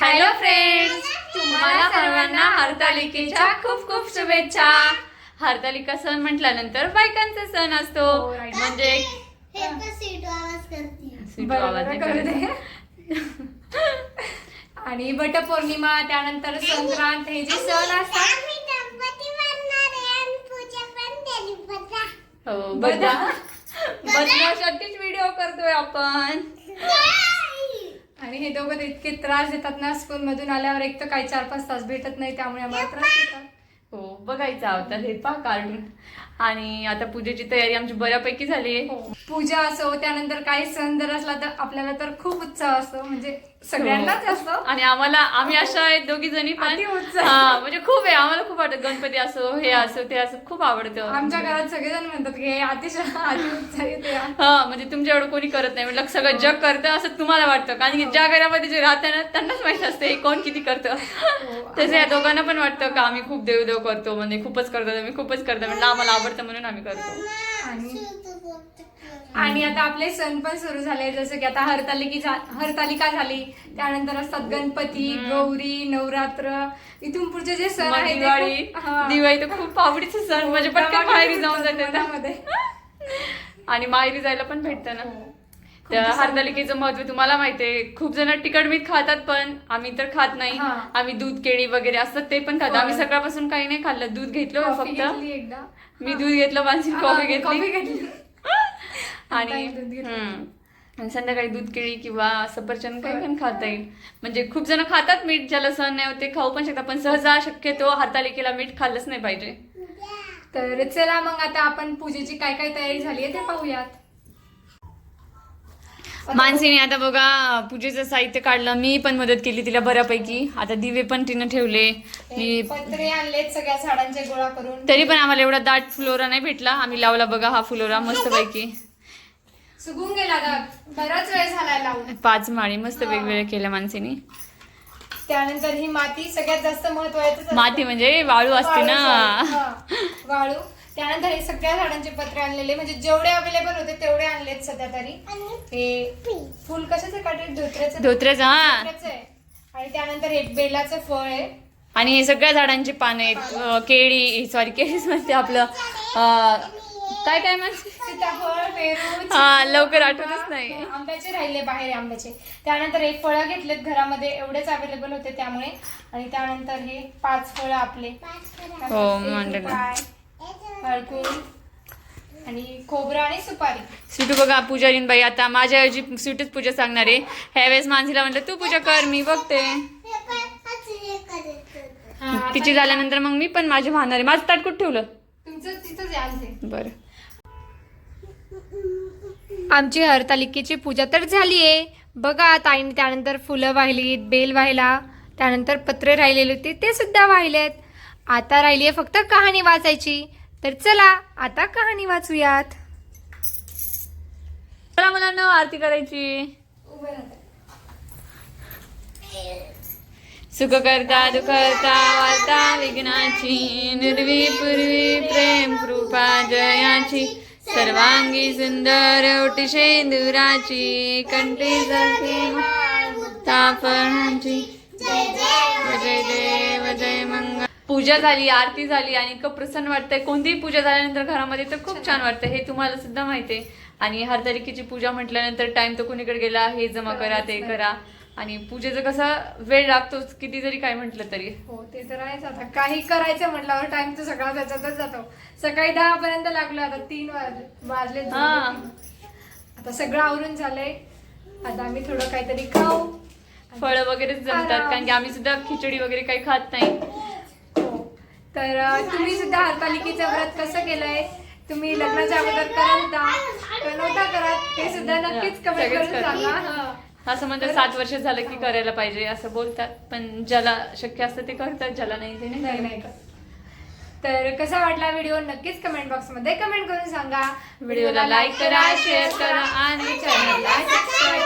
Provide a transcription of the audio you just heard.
Hello friends तुम्हाला सर्वांना हरतालिकेच्या खूप खूप शुभेच्छा. हरतालिका सण म्हटल्यानंतर बायकांचा सण असतो. हो. म्हणजे हे सीट आवाज नाही. आणि वटपौर्णिमा त्यानंतर संक्रांत हे जे सण असतात हो बघा. बघा. बसण्यासाठीच व्हिडिओ करतोय आपण. हे दोघं इतके त्रास देतात ना स्कूल मधून आल्यावर एक तर काही चार पाच तास भेटत नाही त्यामुळे आम्हाला त्रास देतात. हो बघायचा होता हे पा कार्टून आणि आता पूजेची तयारी आमची बऱ्यापैकी झाली आहे. पूजा असो त्यानंतर काही सण जर असला तर आपल्याला तर खूप उत्साह असतो म्हणजे सगळ्यांनाच असतो आणि आम्हाला आम्ही अशा आहेत दोघी जणी पण. अति उत्साही. हा, म्हणजे खूप आहे आम्हाला खूप आवडतं गणपती असो हे असो ते असो खूप आवडतं. आमच्या घरात सगळेजण म्हणतात की हे अतिशय आहे. हा म्हणजे तुमच्या एवढं कोणी करत नाही म्हणजे सगळं जग करतं असं तुम्हाला वाटतं. कारण की ज्या घरामध्ये जे राहतं ना त्यांनाच माहीत असते हे कोण किती करतं. तसं या दोघांना पण वाटतं का आम्ही खूप देवदेव करतो म्हणजे खूपच करतो आम्ही खूपच करतो म्हणजे आम्हाला आवडतं म्हणून आम्ही करतो. आणि आणि आता आपले सण पण सुरू झाले जसं की आता हरतालिकी हरतालिका झाली त्यानंतर असतात गणपती गौरी नवरात्र इथून पुढचे जे सण आहेत दिवाळी. दिवाळी तर खूप आवडीचं सण म्हणजे पटकन माहेरी जाऊन जाते मनामध्ये. आणि माहेरी जायला पण भेटतं ना. हो. हरतालिकेचं महत्त्व तुम्हाला माहितीये खूप जण तिखट मीठ खातात पण आम्ही तर खात नाही. आम्ही दूध केळी वगैरे असतात ते पण खातो. आम्ही. सकाळपासून काही नाही खाल्लं. दूध घेतलं फक्त. मी दूध घेतलं हा, कॉफी घेतली. आणि. हम्म. संध्याकाळी दूध केळी किंवा सफरचंद काही. पण खाता येईल. म्हणजे खूप जण खातात मीठ ज्याला सहन नाही होत ते खाऊ पण शकतात पण सहसा शक्यतो हरतालिकेला मीठ खाल्लंच नाही पाहिजे. तर चला मग आता आपण पूजेची काय काय तयारी झाली आहे ते पाहूयात. मानसीने आता बघा पूजेचं साहित्य काढलं. मी पण मदत केली तिला बऱ्यापैकी. आता दिवे पण तिनं ठेवले. मी पत्रे आणलेत सगळ्या झाडांचे गोळा करून. तरी पण आम्हाला एवढा दाट फुलोरा नाही भेटला. आम्ही लावला बघा हा फुलोरा मस्तपैकी. सुकून गेला आता बराच वेळ झालाय लावून. पाच माळी मस्त वेगवेगळ्या केल्या मानसीने त्यानंतर ही माती सगळ्यात जास्त महत्वाचं. माती म्हणजे वाळू असते ना. वाळू. त्यानंतर हे सगळ्या झाडांचे पत्रे आणलेले. म्हणजे जेवढे अवेलेबल होते तेवढे आणलेत सध्या तरी. हे फुल कशाचं काढले धोत्र्याचं. धोत्र्याचं हा. आणि त्यानंतर हे बेलाचं फळ आहे. आणि हे सगळ्या झाडांची पाने आहेत. केळी सॉरी केळीच म्हणते आपलं. काय काय सीताफळ पेरू हा लवकर आठवतच नाही. आंब्याचे राहिले बाहेर आंब्याचे. त्यानंतर एक फळं घेतलेत घरामध्ये एवढेच अवेलेबल होते त्यामुळे. आणि त्यानंतर हे पाच फळं आपले. हो, हळकुंड आणि खोबरं आणि सुपारी. स्वीटू बघा पुजारीन बाई आता माझ्या ऐवजी स्वीटच पूजा सांगणार आहे. ह्यावेळेस मानसीला म्हटलं तू पूजा कर मी बघते. हा, तिची झाल्यानंतर मग मी पण माझे वाहणार. आहे माझं ताट कुठं ठेवलं? तुमचं तिथंच आहे आमचे. बरं. आमची हरतालिकेची पूजा तर झाली आहे बघा ताईने त्यानंतर फुलं वाहिलीत बेल वाहिला त्यानंतर पत्रे राहिलेले होते ते सुद्धा वाहिलेत. आता राहिली आहे फक्त कहाणी वाचायची. तर चला आता कहाणी वाचूयात. चला मुलांना आरती करायची. सुख करता दुखता वार्ता विघ्नाची निर्वी पूर्वी प्रेम कृपा जयाची. सर्वांगी सुंदर ओटी दुराची कंठी तापणाची जय देव जय मंगल. पूजा झाली आरती झाली आणि इतकं प्रसन्न वाटतंय. कोणतीही पूजा झाल्यानंतर घरामध्ये तर खूप छान वाटतं हे तुम्हाला सुद्धा माहिती आहे आणि हरतालिकेची पूजा म्हटल्यानंतर टाइम तर कुणीकडे गेला हे जमा करा ते करा. आणि पूजेचं कसा वेळ लागतोच किती जरी काय म्हटलं तरी. हो ते तर आहेच. आता काही करायचं म्हटल्यावर टाइम तर सगळा त्याच्यातच जातो. सकाळी दहा पर्यंत लागलो आता तीन वाजले वाजले हा. आता सगळं आवरून झालंय. आता आम्ही थोडं काहीतरी खाऊ. फळं वगैरेच जमतात कारण की आम्ही सुद्धा खिचडी वगैरे काही खात नाही. हो. तर तुम्ही सुद्धा हरतालिकेचं व्रत कसं केलंय? तुम्ही लग्नाच्या अगोदर करत होता का नव्हता करत ते सुद्धा नक्कीच कमेंट करून. सांगा. हा. असं म्हणतात सात वर्ष झालं की करायला पाहिजे असं बोलतात. पण ज्याला शक्य असतं ते करतात ज्याला नाही ते नाही नाही नाही करत. तर कसा वाटला व्हिडिओ नक्कीच कमेंट बॉक्समध्ये कमेंट करून सांगा. व्हिडिओला लाईक करा शेअर करा आणि चॅनलला सबस्क्राईब